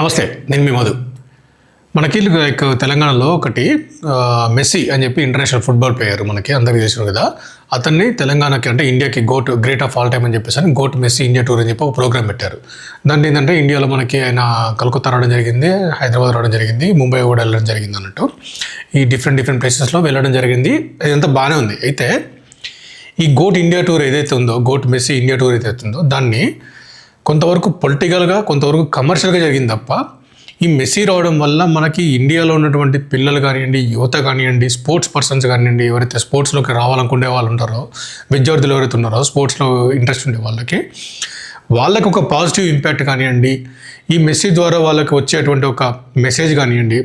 నమస్తే నేను మీ మధు. మనకి లైక్ తెలంగాణలో ఒకటి మెస్సీ అని చెప్పి ఇంటర్నేషనల్ ఫుట్బాల్ ప్లేయర్ మనకి అందరికీ తెలిసిన కదా. అతన్ని తెలంగాణకి అంటే ఇండియాకి GOAT great of all time అని చెప్పేసి అని గోట్ మెస్సీ ఇండియా టూర్ అని చెప్పి ఒక ప్రోగ్రామ్ పెట్టారు. దాంట్లో ఏంటంటే ఇండియాలో మనకి ఆయన కలకత్తా రావడం జరిగింది హైదరాబాద్ రావడం జరిగింది ముంబై కూడా వెళ్ళడం జరిగింది అన్నట్టు. ఈ డిఫరెంట్ డిఫరెంట్ ప్లేసెస్లో వెళ్ళడం జరిగింది. ఇదంతా బాగానే ఉంది. అయితే ఈ గోట్ ఇండియా టూర్ ఏదైతే ఉందో గోట్ మెస్సీ ఇండియా టూర్ ఏదైతే ఉందో దాన్ని కొంతవరకు పొలిటికల్గా కొంతవరకు కమర్షియల్గా జరిగింది తప్ప ఈ మెస్సీ రావడం వల్ల మనకి ఇండియాలో ఉన్నటువంటి పిల్లలు కానివ్వండి యువత కానివ్వండి స్పోర్ట్స్ పర్సన్స్ కానివ్వండి ఎవరైతే స్పోర్ట్స్లోకి రావాలనుకునే వాళ్ళు ఉంటారో విద్యార్థులు ఎవరైతే ఉన్నారో స్పోర్ట్స్లో ఇంట్రెస్ట్ ఉండే వాళ్ళకి వాళ్ళకు ఒక పాజిటివ్ ఇంపాక్ట్ కానివ్వండి ఈ మెసేజ్ ద్వారా వాళ్ళకి వచ్చేటువంటి ఒక మెసేజ్ కానివ్వండి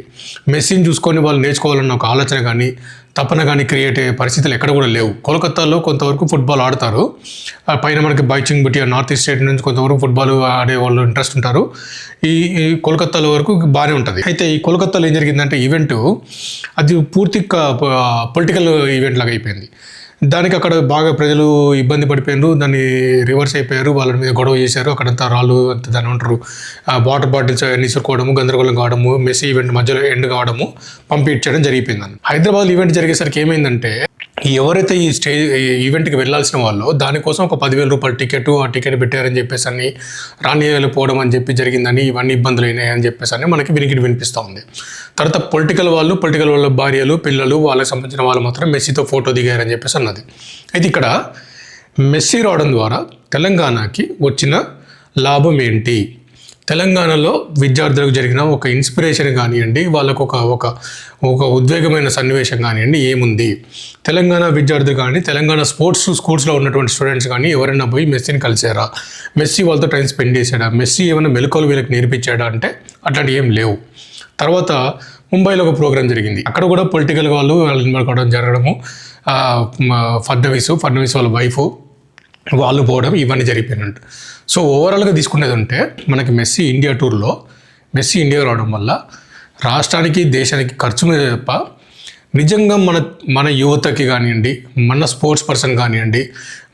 మెస్సీని చూసుకొని వాళ్ళు నేర్చుకోవాలన్న ఒక ఆలోచన కానీ తపన కానీ క్రియేట్ అయ్యే పరిస్థితులు ఎక్కడ కూడా లేవు. కోల్కతాలో కొంతవరకు ఫుట్బాల్ ఆడతారు. ఆ పైన మనకి బైచింగ్ బట్టి నార్త్ ఈస్ట్ స్టేట్ నుంచి కొంతవరకు ఫుట్బాల్ ఆడే వాళ్ళు ఇంట్రెస్ట్ ఉంటారు. ఈ ఈ కోల్కతాలో వరకు బాగానే ఉంటుంది. అయితే ఈ కోల్కతాలో ఏం జరిగిందంటే ఈవెంట్ అది పూర్తి పొలిటికల్ ఈవెంట్ లాగా అయిపోయింది. దానికి అక్కడ బాగా ప్రజలు ఇబ్బంది పడిపోయారు దాన్ని రివర్స్ అయిపోయారు వాళ్ళ మీద గొడవ చేశారు. అక్కడంతా రాళ్ళు అంత దాని ఉంటారు వాటర్ బాటిల్స్ అవన్నీ ఇసురుకోవడము గందరగోళం కావడము మెస్సీ ఈవెంట్ మధ్యలో ఎండ్ కావడము పంపించడం జరిగిపోయింది హైదరాబాద్ ఈవెంట్ జరిగేసరికి ఏమైందంటే ఎవరైతే ఈ స్టేజ్ ఈ ఈవెంట్కి వెళ్ళాల్సిన వాళ్ళు దానికోసం ఒక పదివేల రూపాయల టికెట్ ఆ టికెట్ పెట్టారని చెప్పేసి అని రానియకపోవడం అని చెప్పి జరిగిందని ఇవన్నీ ఇబ్బందులు అయినాయి అని చెప్పేసి అని మనకి వినికిడి వినిపిస్తూ ఉంది. తర్వాత పొలిటికల్ వాళ్ళు పొలిటికల్ వాళ్ళ భార్యలు పిల్లలు వాళ్ళకి సంబంధించిన వాళ్ళు మాత్రం మెస్సీతో ఫోటో దిగారని చెప్పేసి అన్నది. అయితే ఇక్కడ మెస్సీ రావడం ద్వారా తెలంగాణకి వచ్చిన లాభం ఏంటి? తెలంగాణలో విద్యార్థులకు జరిగిన ఒక ఇన్స్పిరేషన్ కానివ్వండి వాళ్ళకు ఒక ఒక ఒక ఉద్వేగమైన సన్నివేశం కానివ్వండి ఏముంది? తెలంగాణ విద్యార్థులు కానీ తెలంగాణ స్పోర్ట్స్ స్కూల్స్లో ఉన్నటువంటి స్టూడెంట్స్ కానీ ఎవరైనా పోయి మెస్సీని కలిసారా మెస్సీ వాళ్ళతో టైం స్పెండ్ చేశాడా? మెస్సీ ఏమైనా మెలకువలు వీళ్ళకి నేర్పించాడా అంటే అట్లాంటివి ఏం లేవు. తర్వాత ముంబైలో ఒక ప్రోగ్రామ్ జరిగింది. అక్కడ కూడా పొలిటికల్ వాళ్ళు వాళ్ళు ఇన్వాల్వ్ కావడం జరగడము ఫడ్నవీసు ఫడ్నవీస్ వాళ్ళ వైఫ్ వాళ్ళు పోవడం ఇవన్నీ జరిగిపోయినట్టు. సో ఓవరాల్గా తీసుకునేది ఉంటే మనకి మెస్సీ ఇండియా టూర్లో మెస్సీ ఇండియా రావడం వల్ల రాష్ట్రానికి దేశానికి ఖర్చు మీద తప్ప నిజంగా మన మన యువతకి కానివ్వండి మన స్పోర్ట్స్ పర్సన్ కానివ్వండి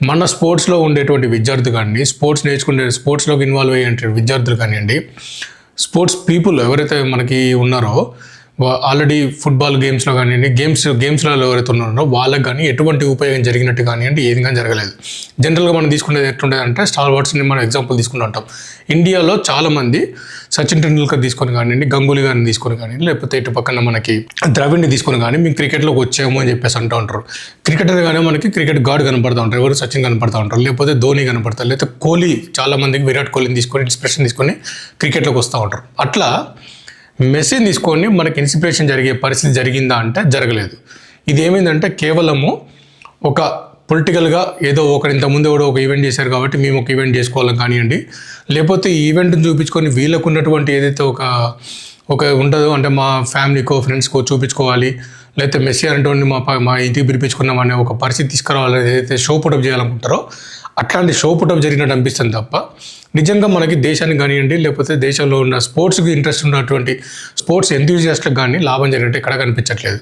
మన స్పోర్ట్స్లో ఉండేటువంటి విద్యార్థులు కానివ్వండి స్పోర్ట్స్ నేర్చుకునే స్పోర్ట్స్లోకి ఇన్వాల్వ్ అయ్యేటువంటి విద్యార్థులు కానివ్వండి స్పోర్ట్స్ పీపుల్ ఎవరైతే మనకి ఉన్నారో ఆల్రెడీ ఫుట్బాల్ గేమ్స్లో కానివ్వండి గేమ్స్ గేమ్స్లలో ఎవరైతే ఉన్నారో వాళ్ళకి కానీ ఎటువంటి ఉపయోగం జరిగినట్టు కానివ్వండి ఏది కానీ జరగలేదు. జనరల్గా మనం తీసుకునేది ఎట్లుండేది అంటే స్టార్ వాట్స్ని మనం ఎగ్జాంపుల్ తీసుకుంటూ ఉంటాం. ఇండియాలో చాలామంది సచిన్ టెండూల్కర్ తీసుకొని కానివ్వండి గంగూలీ గారిని తీసుకొని కానివ్వండి లేకపోతే ఇటు పక్కన మనకి ద్రవిడ్ని తీసుకొని కానీ మేము క్రికెట్లోకి వచ్చాము అని చెప్పేసి అంటూ ఉంటారు. క్రికెట్ అనగానే మనకి క్రికెట్ గాడ్ కనపడతా ఉంటారు ఎవరు సచిన్ కనపడతా ఉంటారు లేకపోతే ధోని కనపడతారు లేకపోతే కోహ్లీ చాలా మందికి విరాట్ కోహ్లీని తీసుకొని ఇన్స్పిరేషన్ తీసుకొని క్రికెట్లోకి వస్తూ ఉంటారు. అట్లా మెషిన్ తీసుకొని మనకి ఇన్స్పిరేషన్ జరిగే పరిస్థితి జరిగిందా అంటే జరగలేదు. ఇది ఏమైందంటే కేవలము ఒక పొలిటికల్గా ఏదో ఒకరు ఇంతకుముందు ఎవడో ఒక ఈవెంట్ చేశారు కాబట్టి మేము ఒక ఈవెంట్ చేసుకోవాలని కానివ్వండి లేకపోతే ఈ ఈవెంట్ని చూపించుకొని వీళ్ళకు ఉన్నటువంటి ఏదైతే ఒక ఒక ఉండదో అంటే మా ఫ్యామిలీకో ఫ్రెండ్స్కో చూపించుకోవాలి లేకపోతే మెస్సీ అనేటువంటి మా మా ఇంటికి పిలిపించుకున్నాం అనే ఒక పరిస్థితి తీసుకురావాలని ఏదైతే షో పుటప్ చేయాలనుకుంటారో అట్లాంటి షో పుటప్ జరిగినట్టు అనిపిస్తుంది తప్ప నిజంగా మనకి దేశాన్ని కానివ్వండి లేకపోతే దేశంలో ఉన్న స్పోర్ట్స్కి ఇంట్రెస్ట్ ఉన్నటువంటి స్పోర్ట్స్ ఎంతూజియాస్ట్లకు కానీ లాభం జరిగినట్టు ఎక్కడ కనిపించట్లేదు.